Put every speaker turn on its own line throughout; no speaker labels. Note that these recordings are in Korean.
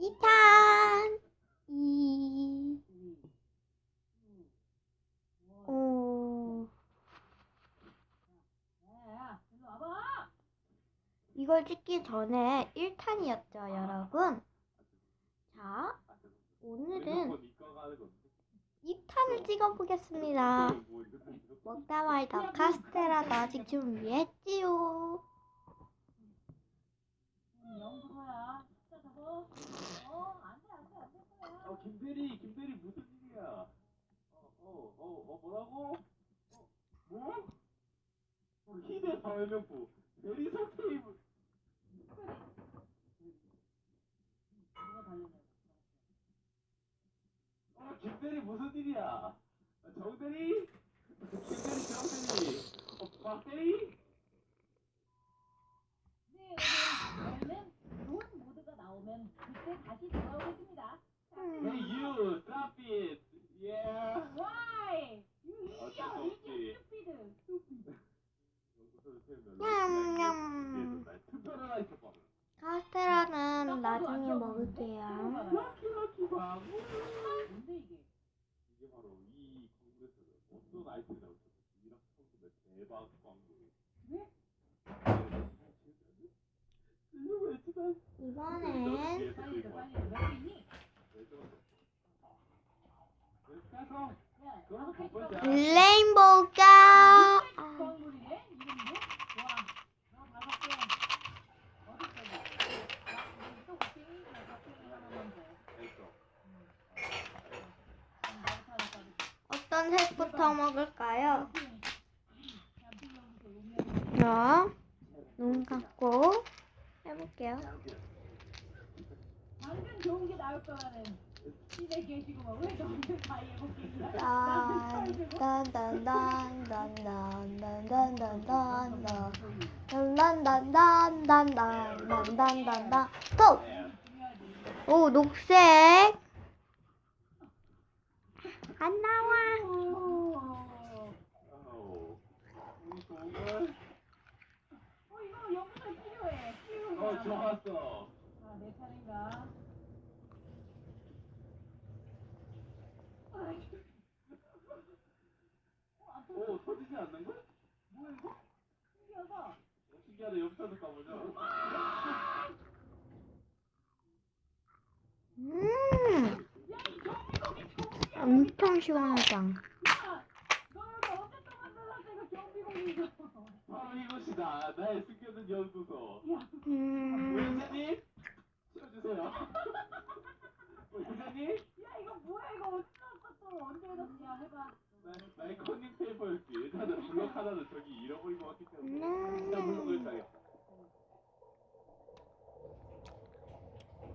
2탄 2 오. 이걸 찍기 전에 1탄이었죠, 여러분. 자, 오늘은 2탄을 찍어보겠습니다. 먹다 말다 카스테라도 아직 준비했지요.
어, 김대리, 김대리 무슨 일이야? 어, 어, 어, 어, 뭐라고? 어, 뭐? 어, 희대 사회명부 대리석 테이블. 어, 김대리 무슨 일이야? 어, 정대리? 김대리, 정대리? 어, 박대리?
네, 여러분. 저희는 좋은 모드가 나오면 그때 다시 돌아오겠습니다.
Hey you, stop it. Yeah.
Why?
카스테라는 나중에 먹을게요.
이게
바로 이 콩그레스 어떤 아이템이 나올지 이랑 청소의 대박 광고.
이번엔 레인보우가 어떤 색부터 먹을까요? 자, 눈 감고 해볼게요.
당근 좋은 게 나올 거라는 집에 계시고 막왜 너희들 다 예복이야?
딴딴딴딴딴딴딴딴딴딴딴딴딴딴딴딴딴딴 또! 오 녹색 안 나와
아우. 우리 동물.
어 이거 여기서 필요해. 필요해.
어 좋았어.
아, 내 차례인가? 아이, 어.
오 터지지 않는 걸?
뭐야 이거? 신기하다.
신기하다 옆에서 가보자.
음 엄청 시원하다
야, 너 여기 어쨌든 만들었어 이거 경비 공이죠.
이곳이다. 나의 숨겨둔 연구소.
야,
음
의사님 치워주세요. 어, 의사님
야 이거 뭐야 이거 어디서 왔어 또 언제 얻었냐 해봐.
나- 나의 컨닝 페이퍼였지. 일단은 블럭 하나는 저기 잃어버리고 왔기 때문에
음.
일단 블럭을 따겠다.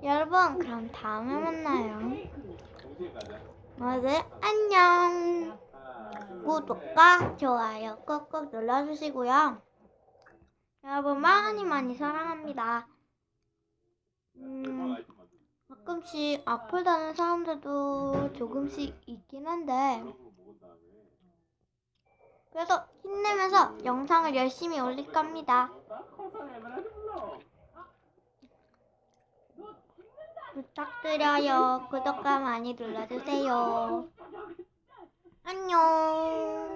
여러분 그럼 다음에 만나요
케이크.
동시에 가자.
모두 안녕
하나, 둘, 셋.
구독과 좋아요 꾹꾹 눌러주시고요 여러분 많이 많이 사랑합니다 음. 가끔씩 아프다는 사람들도 조금씩 있긴 한데 그래도 힘내면서 영상을 열심히 올릴
겁니다.
부탁드려요 구독과 많이 눌러주세요 안녕